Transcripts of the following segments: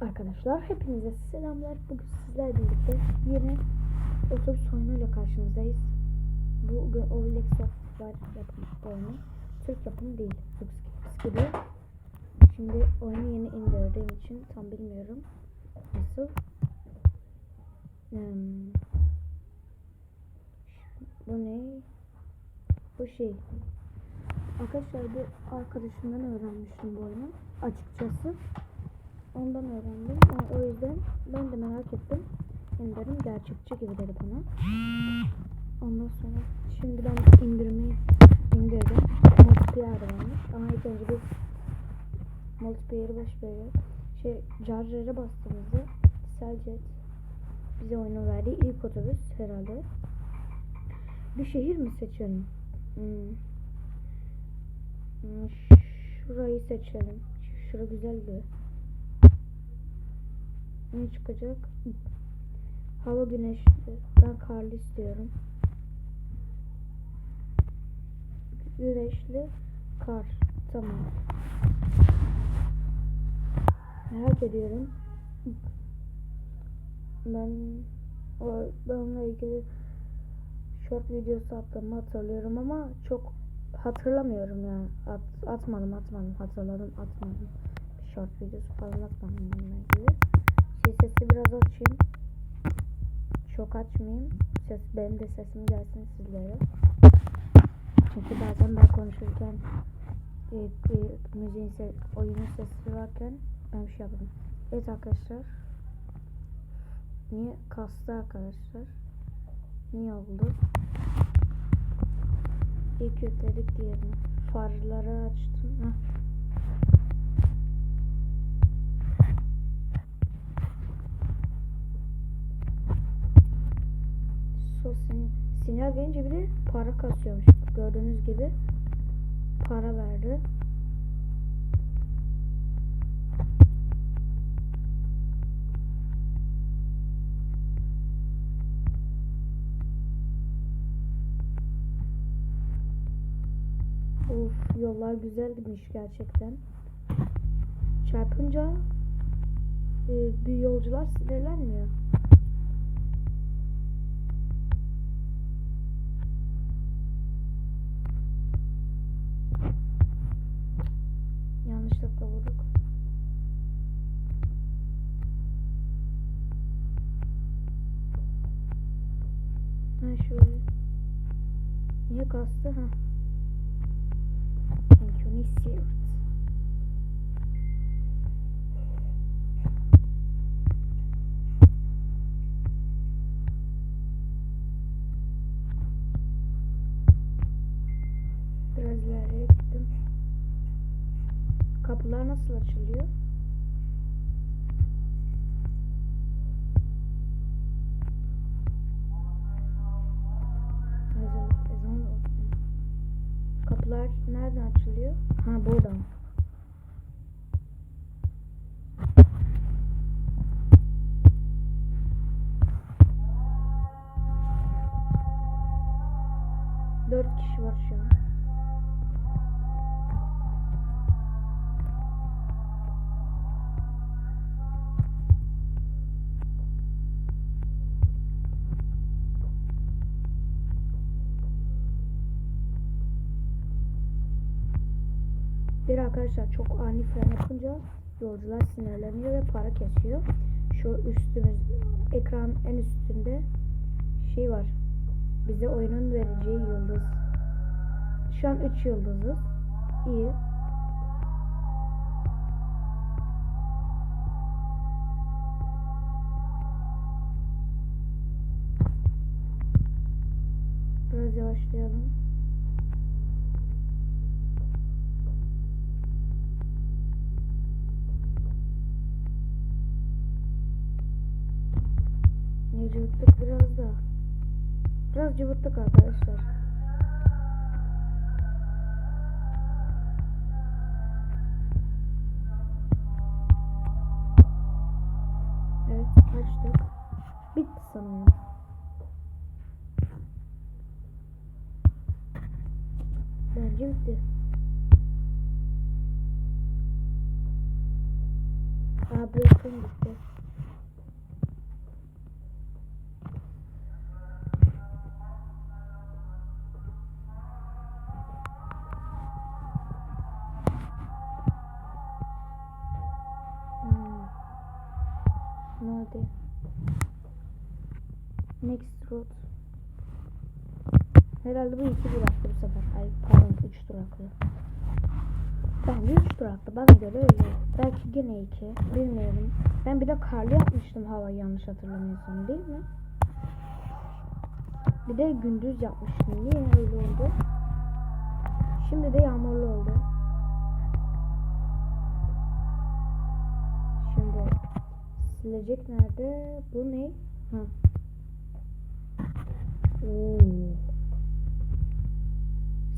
Arkadaşlar hepinize selamlar. Bugün sizlerle birlikte yeni otobüs oyunuyla karşınızdayız. Bu Olex Software yapım oyunu. Türk yapımı değil. Türk gibi. Şimdi oyunu yeni indirdiğim için tam bilmiyorum. Nasıl? Hmm. Bu ne? Bu şey. Arkadaşlar bu arkadaşımdan öğrenmiştim bu oyunu. Açıkçası. Ondan öğrendim. Yani o yüzden ben de merak ettim. İndirim gerçekçi gibi dedi bana. Ondan sonra şimdi ben indirmeyi indirdim. Multiplayer varmış. Ama ilk önce bir multiplayer'ı baş şey charger'e bastığımızda Seljet bize oyunu verdiği ilk otobüs herhalde. Bir şehir mi seçelim? Hmm. Hmm, Şurayı seçelim. Şura güzeldi. Ne çıkacak? Hava güneşli. Ben karlı istiyorum. Güneşli kar. Tamam. Merak ediyorum. Ben o ben onunla ilgili short videosu attığımı hatırlıyorum ama çok hatırlamıyorum yani. At, atmadım atmadım hatırladım atmadım. Short videosu falan atmadım bununla ilgili. Şey sesi biraz açayım. Çok açmayayım. Ses benim de sesim gelsin sizlere. Çünkü bazen ben konuşurken e, e, müziğin ses, oyunun sesi varken ben bir şey yapıyorum. Evet arkadaşlar. Niye kastı arkadaşlar? Niye oldu? İlk yükledik diyelim. Farları açtım. Heh. Sos sin- sinyal verince bir de para kasıyormuş. Gördüğünüz gibi para verdi. Of yollar güzelmiş gerçekten. Çarpınca e, bir yolcular sinirlenmiyor. Yanlışlıkla vurduk. Ha şöyle. Niye kastı ha? Thank you, Biraz ileriye gittim. Kapılar nasıl açılıyor? Kapılar nereden açılıyor? Ha buradan. Dört kişi var şu an. Arkadaşlar çok ani fren yapınca yolcular sinirleniyor ve para kesiyor. Şu üstümüz ekran en üstünde şey var. Bize oyunun vereceği yıldız. Şu an 3 yıldızız. İyi. Biraz yavaşlayalım. Ne cıvıttık biraz da. Biraz cıvıttık arkadaşlar. Evet açtık. Bitti sanırım. Bence bitti. Aa bırakın gitti. Next road. Herhalde bu iki duraklı bu sefer. Ay pardon üç duraklı. Bence üç duraklı. Bana göre öyle. Belki gene iki. Bilmiyorum. Ben bir de karlı yapmıştım havayı yanlış hatırlamıyorsam değil mi? Bir de gündüz yapmıştım. Niye öyle oldu? Şimdi de yağmurlu oldu. Şimdi silecek nerede? Bu ne? Ha. Oo.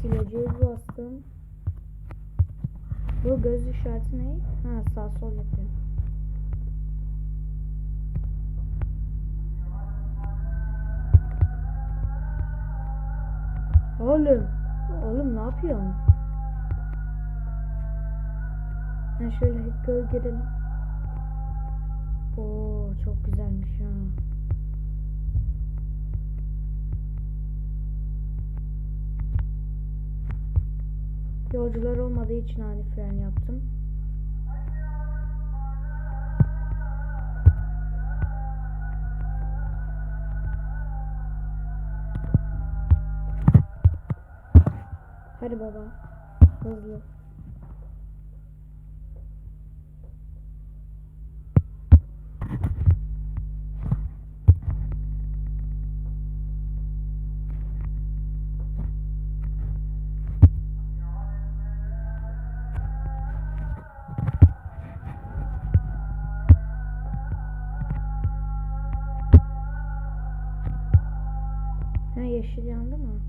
Sileceği bastım. Bu göz işareti ne? Ha sağ sol yapıyor. Oğlum. Oğlum ne yapıyorsun? Ha şöyle girelim. Oo çok güzelmiş ha. Yolcular olmadığı için ani fren yaptım. Hadi baba. Hızlı. Ha yeşil yandı mı?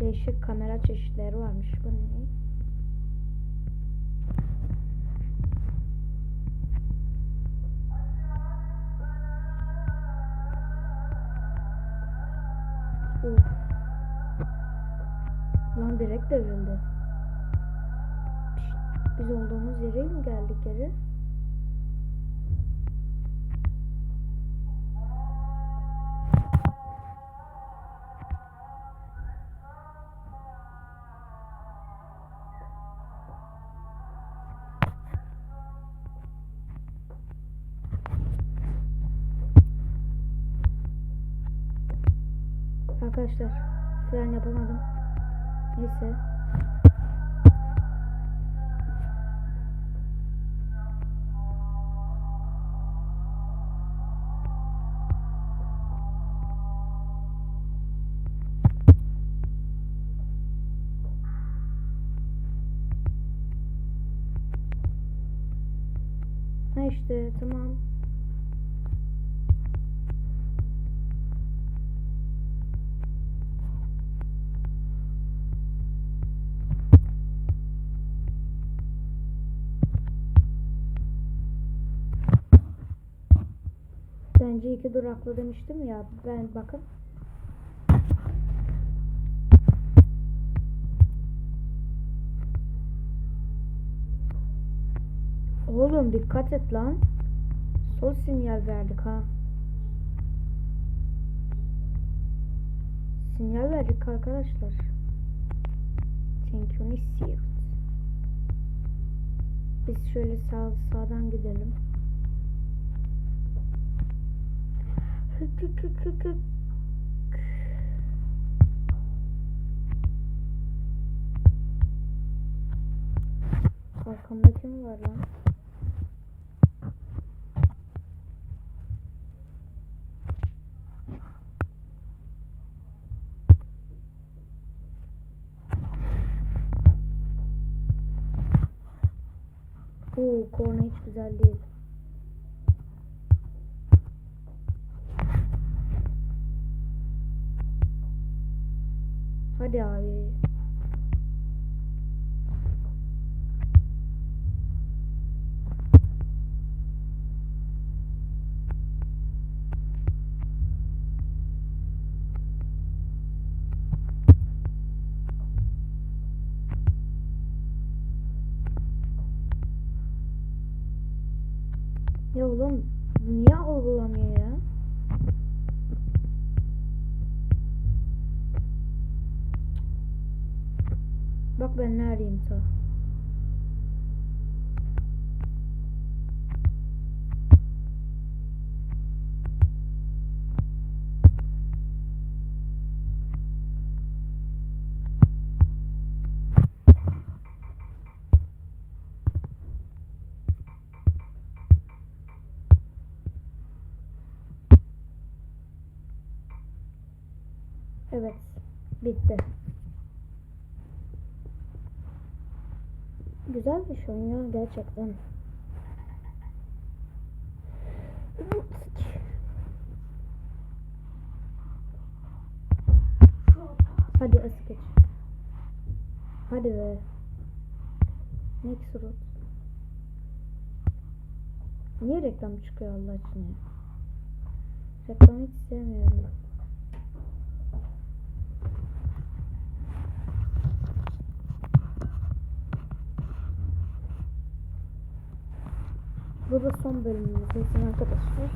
Değişik kamera çeşitleri varmış. Bu ne? Lan direkt devrildi. Biz olduğumuz yere mi geldik geri? Arkadaşlar fren yapamadım. Neyse. Ha işte tamam. Bence iki duraklı demiştim ya. Ben bakın. Oğlum dikkat et lan. Sol sinyal verdik ha. Sinyal verdik arkadaşlar. Nisir. Biz şöyle sağ sağdan gidelim. Arkamda kim var lan? Oo, korna hiç güzel değil. Hadi abi. Ya oğlum niye algılamıyor? Ben ne arayayım ta. Evet. Bitti. Güzel bir oyun ya gerçekten. Hadi ısı geç. Hadi be. Next root. Niye reklam çıkıyor Allah için ya? Reklamı hiç sevmiyorum. Bu da son bölümümüz olsun arkadaşlar.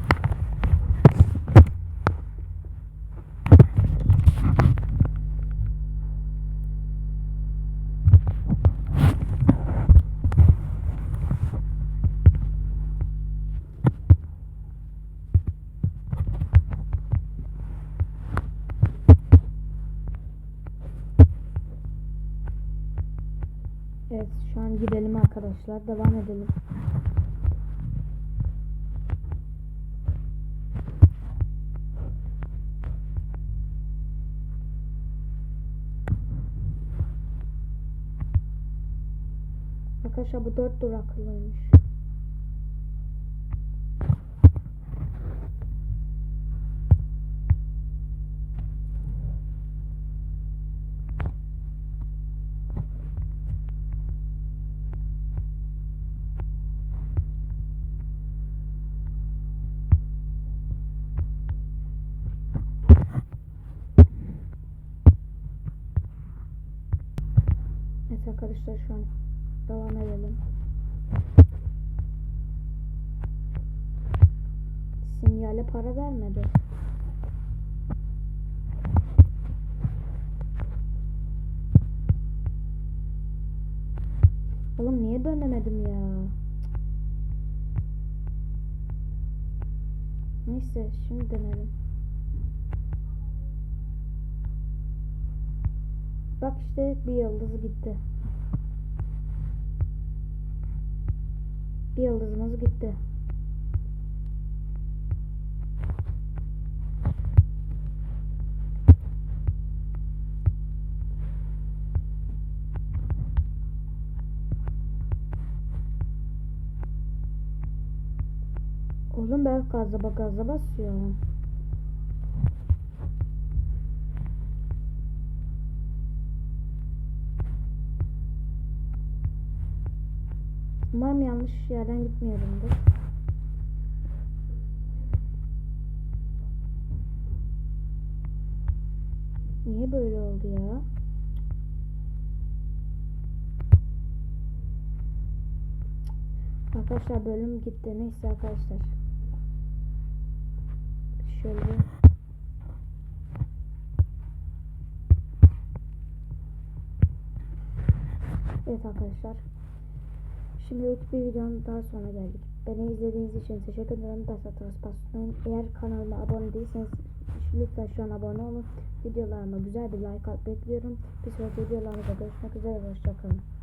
Evet şu an gidelim arkadaşlar. Devam edelim. Arkadaşlar bu dört duraklıymış. Evet arkadaşlar şu an devam edelim. Sinyale para vermedi. Oğlum niye dönemedim ya? Neyse şimdi dönelim. Bak işte bir yıldız gitti. Bir yıldızımız gitti. Oğlum ben gaza bak gaza basıyorum. Umarım yanlış yerden gitmiyorumdur. Niye böyle oldu ya? Arkadaşlar bölüm gitti. Neyse arkadaşlar. Şöyle. Evet arkadaşlar. Şimdilik bir videonun daha sonra geldik. Beni izlediğiniz için teşekkür ederim. Basatırız basmayın. Eğer kanalıma abone değilseniz lütfen şu an abone olun. Videolarıma güzel bir like at bekliyorum. Bir sonraki videolarımda görüşmek üzere. Hoşçakalın.